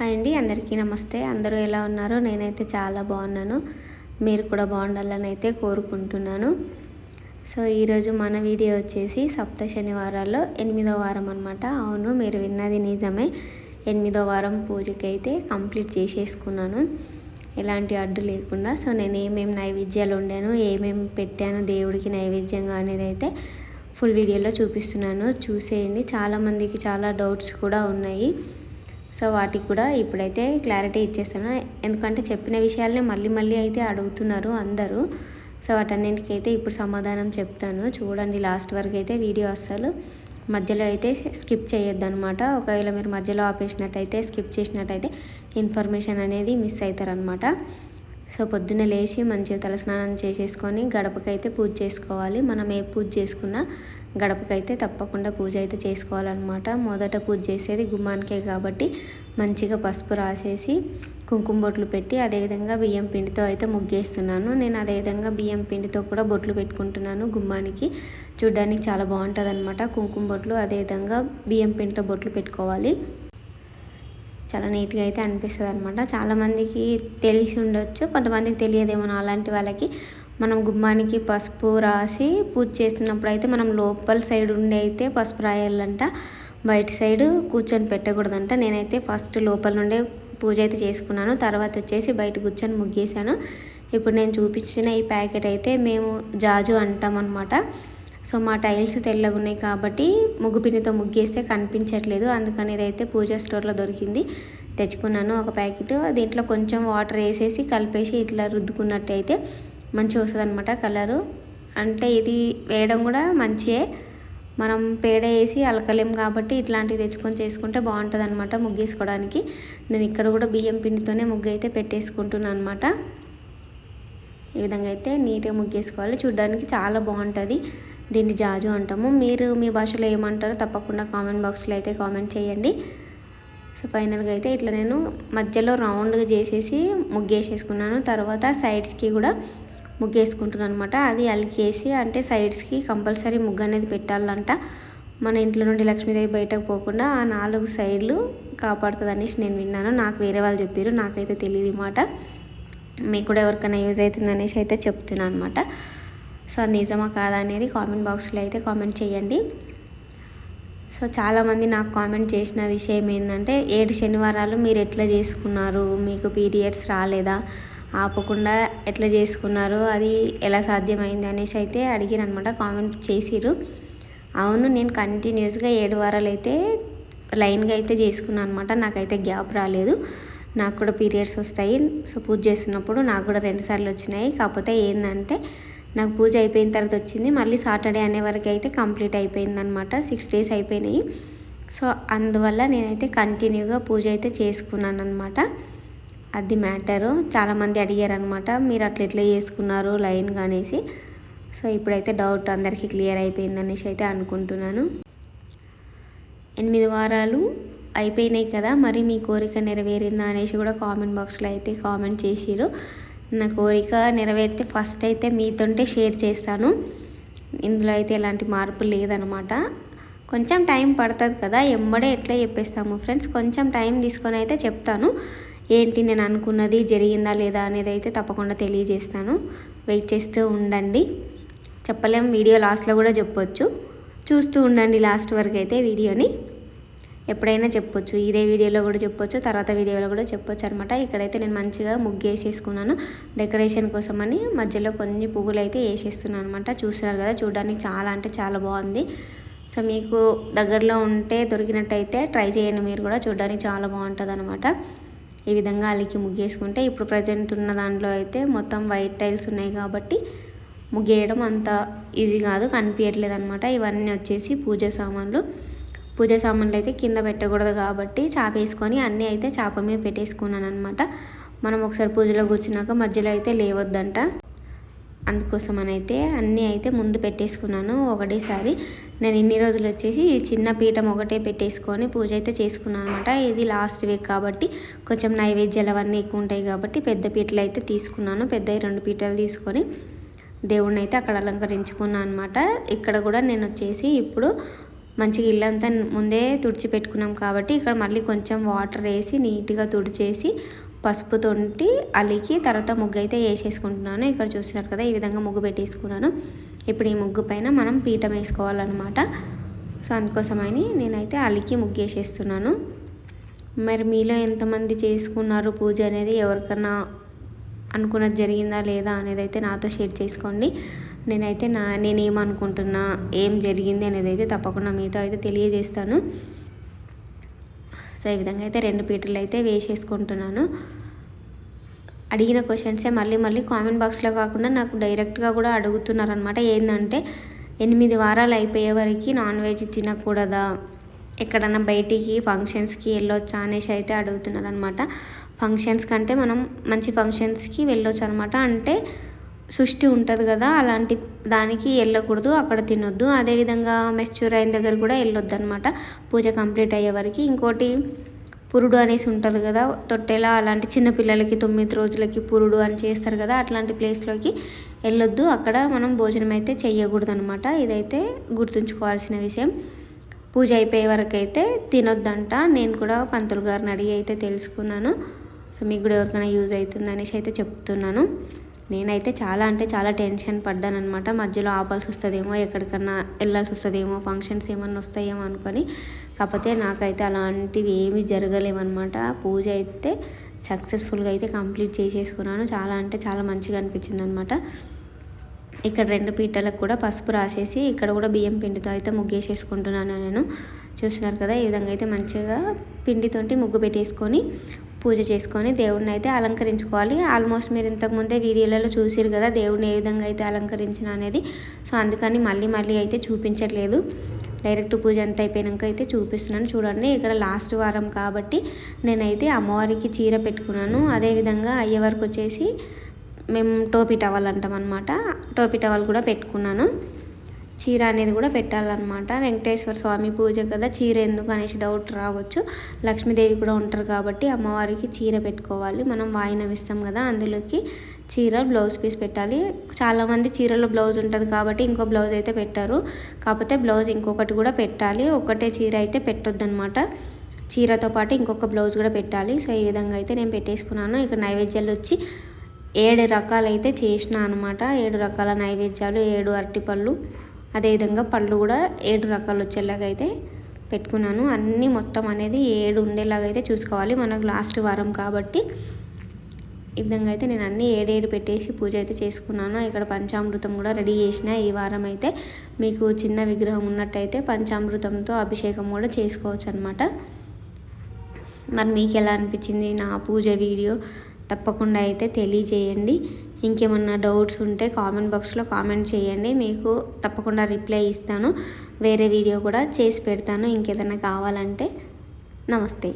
Hi అండి అందరికీ నమస్తే. అందరూ ఎలా ఉన్నారో నేనైతే చాలా బాగున్నాను. మీరు కూడా బాగుండాలని అయితే కోరుకుంటున్నాను. సో ఈరోజు మన వీడియో వచ్చేసి సప్త శనివారాల్లో ఎనిమిదో వారం అనమాట అవును మీరు విన్నది నిజమే. ఎనిమిదో వారం పూజకి అయితే కంప్లీట్ చేసేసుకున్నాను. ఎలాంటి అడ్డు లేకుండా. సో నేను ఏమేమి నైవేద్యాలు ఉండాను ఏమేమి పెట్టాను దేవుడికి నైవేద్యంగా అనేది అయితే ఫుల్ వీడియోలో చూపిస్తున్నాను. చూసేయండి. చాలామందికి చాలా డౌట్స్ కూడా ఉన్నాయి. సో వాటికి కూడా ఇప్పుడైతే క్లారిటీ ఇచ్చేస్తాను ఎందుకంటే చెప్పిన విషయాలనే మళ్ళీ మళ్ళీ అయితే అడుగుతున్నారు అందరూ. సో వాటన్నింటికైతే ఇప్పుడు సమాధానం చెప్తాను. చూడండి లాస్ట్ వరకు అయితే వీడియో అస్సలు మధ్యలో అయితే స్కిప్ చేయొద్దు అనమాట ఒకవేళ మీరు మధ్యలో ఆపేసినట్టయితే స్కిప్ చేసినట్టయితే ఇన్ఫర్మేషన్ అనేది మిస్ అవుతారనమాట. సో పొద్దున్నే లేచి మంచిగా తలస్నానం చేసేసుకొని గడపకైతే పూజ చేసుకోవాలి. మనం ఏ పూజ చేసుకున్నా గడపకైతే తప్పకుండా పూజ అయితే చేసుకోవాలన్నమాట. మొదట పూజ చేసేది గుమ్మానికే కాబట్టి మంచిగా పసుపు రాసేసి కుంకుమ బొట్లు పెట్టి అదేవిధంగా బియ్యం పిండితో అయితే ముగ్గేస్తున్నాను. నేను అదేవిధంగా బియ్యం పిండితో కూడా బొట్లు పెట్టుకుంటున్నాను గుమ్మానికి. చూడ్డానికి చాలా బాగుంటుంది అనమాట కుంకుమ బొట్లు. అదేవిధంగా బియ్యం పిండితో బొట్లు పెట్టుకోవాలి. చాలా నీట్గా అయితే అనిపిస్తుంది అనమాట చాలామందికి తెలిసి ఉండొచ్చు కొంతమందికి తెలియదేమో అలాంటి వాళ్ళకి. మనం గుమ్మానికి పసుపు రాసి పూజ చేస్తున్నప్పుడు అయితే మనం లోపల సైడ్ ఉండి అయితే పసుపు రాయాలంట. బయట సైడ్ కూర్చొని పెట్టకూడదంట. నేనైతే ఫస్ట్ లోపల నుండే పూజ అయితే చేసుకున్నాను. తర్వాత వచ్చేసి బయట కూర్చొని ముగ్గేశాను. ఇప్పుడు నేను చూపించిన ఈ ప్యాకెట్ అయితే మేము జాజు అంటాం అనమాట సో మా టైల్స్ తెల్లగా ఉన్నాయి కాబట్టి ముగ్గు పిండితో ముగ్గేస్తే కనిపించట్లేదు. అందుకని ఇదైతే పూజ స్టోర్లో దొరికింది. తెచ్చుకున్నాను ఒక ప్యాకెట్. దీంట్లో కొంచెం వాటర్ వేసేసి కలిపేసి ఇట్లా రుద్దుకున్నట్టయితే మంచిగా వస్తుంది అనమాట కలరు. అంటే ఇది వేయడం కూడా మంచియే. మనం పేడ వేసి అలకలేం కాబట్టి ఇట్లాంటివి తెచ్చుకొని చేసుకుంటే బాగుంటుంది అనమాట ముగ్గేసుకోవడానికి. నేను ఇక్కడ కూడా బియ్యం పిండితోనే ముగ్గు అయితే పెట్టేసుకుంటున్నాను అనమాట ఈ విధంగా అయితే నీట్గా ముగ్గేసుకోవాలి. చూడడానికి చాలా బాగుంటుంది. దీన్ని జాజు అంటాము. మీరు మీ భాషలో ఏమంటారో తప్పకుండా కామెంట్ బాక్స్లో అయితే కామెంట్ చేయండి. సో ఫైనల్గా అయితే ఇట్లా నేను మధ్యలో రౌండ్గా చేసేసి ముగ్గేసేసుకున్నాను. తర్వాత సైడ్స్కి కూడా ముగ్గేసుకుంటున్నాను అనమాట అది అలికేసి అంటే సైడ్స్కి కంపల్సరీ ముగ్గు అనేది పెట్టాలంట. మన ఇంట్లో నుండి లక్ష్మీదేవి బయటకు పోకుండా ఆ నాలుగు సైడ్లు కాపాడుతుంది అనేసి నేను విన్నాను. నాకు వేరే వాళ్ళు చెప్పారు నాకైతే తెలియదు మాట. మీకు కూడా ఎవరికైనా యూజ్ అవుతుంది అనేసి అయితే చెప్తున్నాను అనమాట సో అది నిజమా కాదా అనేది కామెంట్ బాక్స్లో అయితే కామెంట్ చేయండి. సో చాలామంది నాకు కామెంట్ చేసిన విషయం ఏంటంటే ఏడు శనివారాలు మీరు ఎట్లా చేసుకున్నారు? మీకు పీరియడ్స్ రాలేదా? ఆపకుండా ఎట్లా చేసుకున్నారు? అది ఎలా సాధ్యమైంది అనేసి అయితే అడిగిరు అనమాట కామెంట్ చేసిరు అవును నేను కంటిన్యూస్గా ఏడు వారాలు అయితే లైన్గా అయితే చేసుకున్నాను అనమాట నాకైతే గ్యాప్ రాలేదు. నాకు కూడా పీరియడ్స్ వస్తాయి. సో పూజ చేస్తున్నప్పుడు నాకు కూడా రెండుసార్లు వచ్చినాయి. కాకపోతే ఏంటంటే నాకు పూజ అయిపోయిన తర్వాత వచ్చింది. మళ్ళీ సాటర్డే అనే వరకు అయితే కంప్లీట్ అయిపోయిందనమాట సిక్స్ డేస్ అయిపోయినాయి. సో అందువల్ల నేనైతే కంటిన్యూగా పూజ అయితే చేసుకున్నాను అనమాట అది మ్యాటరు. చాలామంది అడిగారు అనమాట మీరు అట్లా ఎట్లా చేసుకున్నారు లైన్గా అనేసి. సో ఇప్పుడైతే డౌట్ అందరికీ క్లియర్ అయిపోయింది అనేసి అయితే అనుకుంటున్నాను. ఎనిమిది వారాలు అయిపోయినాయి కదా మరి మీ కోరిక నెరవేరిందా అనేసి కూడా కామెంట్ బాక్స్లో అయితే కామెంట్ చేసిరు నా కోరిక నెరవేరితే ఫస్ట్ అయితే మీతోంటే షేర్ చేస్తాను. ఇందులో అయితే ఎలాంటి మార్పు లేదనమాట కొంచెం టైం పడుతుంది కదా ఎమ్మడే ఎట్లా చెప్పేస్తాము ఫ్రెండ్స్? కొంచెం టైం తీసుకొని అయితే చెప్తాను. ఏంటి నేను అనుకున్నది జరిగిందా లేదా అనేది అయితే తప్పకుండా తెలియజేస్తాను. వెయిట్ చేస్తూ ఉండండి. చెప్పలేం వీడియో లాస్ట్లో కూడా చెప్పొచ్చు. చూస్తూ ఉండండి లాస్ట్ వరకు అయితే వీడియోని. ఎప్పుడైనా చెప్పొచ్చు. ఇదే వీడియోలో కూడా చెప్పొచ్చు తర్వాత వీడియోలో కూడా చెప్పొచ్చు అనమాట ఇక్కడైతే నేను మంచిగా ముగ్గు వేసేసుకున్నాను. డెకరేషన్ కోసం అని మధ్యలో కొన్ని పువ్వులు అయితే వేసేస్తున్నాను అనమాట చూస్తున్నారు కదా చూడడానికి చాలా అంటే చాలా బాగుంది. సో మీకు దగ్గరలో ఉంటే దొరికినట్టయితే ట్రై చేయండి. మీరు కూడా చూడడానికి చాలా బాగుంటుంది అనమాట ఈ విధంగా అలికి ముగ్గేసుకుంటే ఇప్పుడు ప్రజెంట్ ఉన్న దాంట్లో అయితే మొత్తం వైట్ టైల్స్ ఉన్నాయి కాబట్టి ముగ్గేయడం అంత ఈజీ కాదు కనిపించట్లేదు అనమాట ఇవన్నీ వచ్చేసి పూజ సామాన్లు. పూజ సామాన్లు అయితే కింద పెట్టకూడదు కాబట్టి చాపేసుకొని అన్నీ అయితే చాప మీద పెట్టేసుకున్నాను అనమాట మనం ఒకసారి పూజలో కూర్చున్నాక మధ్యలో అయితే లేవద్దంట. అందుకోసం అని అయితే అన్నీ అయితే ముందు పెట్టేసుకున్నాను ఒకటేసారి. నేను ఇన్ని రోజులు వచ్చేసి చిన్న పీఠం ఒకటే పెట్టేసుకొని పూజ అయితే చేసుకున్నాను అనమాట ఇది లాస్ట్ వీక్ కాబట్టి కొంచెం నైవేద్యాలు అవన్నీ ఎక్కువ ఉంటాయి కాబట్టి పెద్ద పీటలు అయితే తీసుకున్నాను. పెద్ద రెండు పీటలు తీసుకొని దేవుడిని అయితే అక్కడ అలంకరించుకున్నాను అనమాట ఇక్కడ కూడా నేను వచ్చేసి ఇప్పుడు మంచిగా ఇల్లంతా ముందే తుడిచి పెట్టుకున్నాం కాబట్టి ఇక్కడ మళ్ళీ కొంచెం వాటర్ వేసి నీట్గా తుడిచేసి పసుపు తొంటి అలికి తర్వాత ముగ్గు అయితే వేసేసుకుంటున్నాను. ఇక్కడ చూస్తున్నారు కదా ఈ విధంగా ముగ్గు పెట్టేసుకున్నాను. ఇప్పుడు ఈ ముగ్గు పైన మనం పీఠం వేసుకోవాలన్నమాట. సో అందుకోసమని నేనైతే అలికి ముగ్గు వేసేస్తున్నాను. మరి మీలో ఎంతమంది చేసుకున్నారు పూజ అనేది? ఎవరికన్నా అనుకున్నది జరిగిందా లేదా అనేది అయితే నాతో షేర్ చేసుకోండి. నేనైతే నా నేనేమనుకుంటున్నా ఏం జరిగింది అనేది అయితే తప్పకుండా మీతో అయితే తెలియజేస్తాను. సో ఈ విధంగా అయితే రెండు పీటలు అయితే వేసేసుకుంటున్నాను. అడిగిన క్వశ్చన్సే మళ్ళీ మళ్ళీ కామెంట్ బాక్స్లో కాకుండా నాకు డైరెక్ట్గా కూడా అడుగుతున్నారనమాట ఏంటంటే ఎనిమిది వారాలు అయిపోయే వరకు నాన్ వెజ్ తినకూడదా? ఎక్కడన్నా బయటికి ఫంక్షన్స్కి వెళ్ళొచ్చా అనేసి అయితే అడుగుతున్నారు అనమాట ఫంక్షన్స్ కంటే మనం మంచి ఫంక్షన్స్కి వెళ్ళొచ్చు అనమాట అంటే సృష్టి ఉంటుంది కదా అలాంటి దానికి వెళ్ళకూడదు అక్కడ తినొద్దు. అదేవిధంగా మెచ్యూర్ అయిన దగ్గర కూడా వెళ్ళొద్దు అనమాట పూజ కంప్లీట్ అయ్యే వరకు. ఇంకోటి పురుడు అనేసి ఉంటుంది కదా తొట్టెలా అలాంటి చిన్నపిల్లలకి తొమ్మిది రోజులకి పురుడు అని చేస్తారు కదా అట్లాంటి ప్లేస్లోకి వెళ్ళొద్దు. అక్కడ మనం భోజనం అయితే చేయకూడదు అనమాట ఇదైతే గుర్తుంచుకోవాల్సిన విషయం. పూజ అయిపోయే వరకు అయితే తినొద్దంట. నేను కూడా పంతులు గారిని అడిగి అయితే తెలుసుకున్నాను. సో మీకు కూడా ఎవరికైనా యూజ్ అవుతుంది అనేసి అయితే చెప్తున్నాను. నేనైతే చాలా అంటే చాలా టెన్షన్ పడ్డాను అనమాట మధ్యలో ఆపాల్సి వస్తుందేమో ఎక్కడికన్నా వెళ్ళాల్సి వస్తుందేమో ఫంక్షన్స్ ఏమన్నా వస్తాయేమో అనుకొని. కాకపోతే నాకైతే అలాంటివి ఏమీ జరగలేమన్నమాట పూజ అయితే సక్సెస్ఫుల్గా అయితే కంప్లీట్ చేసేసుకున్నాను. చాలా అంటే చాలా మంచిగా అనిపించింది అనమాట ఇక్కడ రెండు పీటలకు కూడా పసుపు రాసేసి ఇక్కడ కూడా బియ్యం పిండితో అయితే ముగ్గేసేసుకుంటున్నాను నేను. చూస్తున్నారు కదా ఈ విధంగా అయితే మంచిగా పిండితోటి ముగ్గు పెట్టేసుకొని పూజ చేసుకొని దేవుడిని అయితే అలంకరించుకోవాలి. ఆల్మోస్ట్ మీరు ఇంతకుముందే వీడియోలలో చూసారు కదా దేవుడిని ఏ విధంగా అయితే అలంకరించిన అనేది. సో అందుకని మళ్ళీ మళ్ళీ అయితే చూపించట్లేదు. డైరెక్ట్ పూజ ఎంత అయిపోయాక అయితే చూపిస్తున్నాను. చూడండి ఇక్కడ లాస్ట్ వారం కాబట్టి నేనైతే అమ్మవారికి చీర పెట్టుకున్నాను. అదేవిధంగా అయ్యవారికి వచ్చేసి మేము టోపీ టవల్ అంటాం అనమాట టోపీ టవల్ కూడా పెట్టుకున్నాను. చీర అనేది కూడా పెట్టాలన్నమాట. వెంకటేశ్వర స్వామి పూజ కదా చీర ఎందుకు అనేసి డౌట్ రావచ్చు. లక్ష్మీదేవి కూడా ఉంటారు కాబట్టి అమ్మవారికి చీర పెట్టుకోవాలి. మనం వాయినం ఇస్తాం కదా అందులోకి చీర బ్లౌజ్ పీస్ పెట్టాలి. చాలామంది చీరలో బ్లౌజ్ ఉంటుంది కాబట్టి ఇంకో బ్లౌజ్ అయితే పెట్టారు. కాకపోతే బ్లౌజ్ ఇంకొకటి కూడా పెట్టాలి. ఒకటే చీర అయితే పెట్టొద్దనమాట చీరతో పాటు ఇంకొక బ్లౌజ్ కూడా పెట్టాలి. సో ఈ విధంగా అయితే నేను పెట్టేసుకున్నాను. ఇక నైవేద్యాలు వచ్చి ఏడు రకాలైతే చేసిన అనమాట ఏడు రకాల నైవేద్యాలు ఏడు అరటిపళ్ళు. అదేవిధంగా పళ్ళు కూడా ఏడు రకాలు వచ్చేలాగా అయితే పెట్టుకున్నాను. అన్నీ మొత్తం అనేది ఏడు ఉండేలాగా అయితే చూసుకోవాలి. మనకు లాస్ట్ వారం కాబట్టి ఈ విధంగా అయితే నేను అన్నీ ఏడేడు పెట్టేసి పూజ అయితే చేసుకున్నాను. ఇక్కడ పంచామృతం కూడా రెడీ చేసిన ఈ వారం అయితే. మీకు చిన్న విగ్రహం ఉన్నట్టయితే పంచామృతంతో అభిషేకం కూడా చేసుకోవచ్చు అనమాట మరి మీకు ఎలా అనిపించింది నా పూజ వీడియో? తప్పకుండా అయితే తెలియజేయండి. ఇంకేమన్నా డౌట్స్ ఉంటే కామెంట్ బాక్స్లో కామెంట్ చేయండి. మీకు తప్పకుండా రిప్లై ఇస్తాను. వేరే వీడియో కూడా చేసి పెడతాను. ఇంకేదైనా కావాలంటే నమస్తే.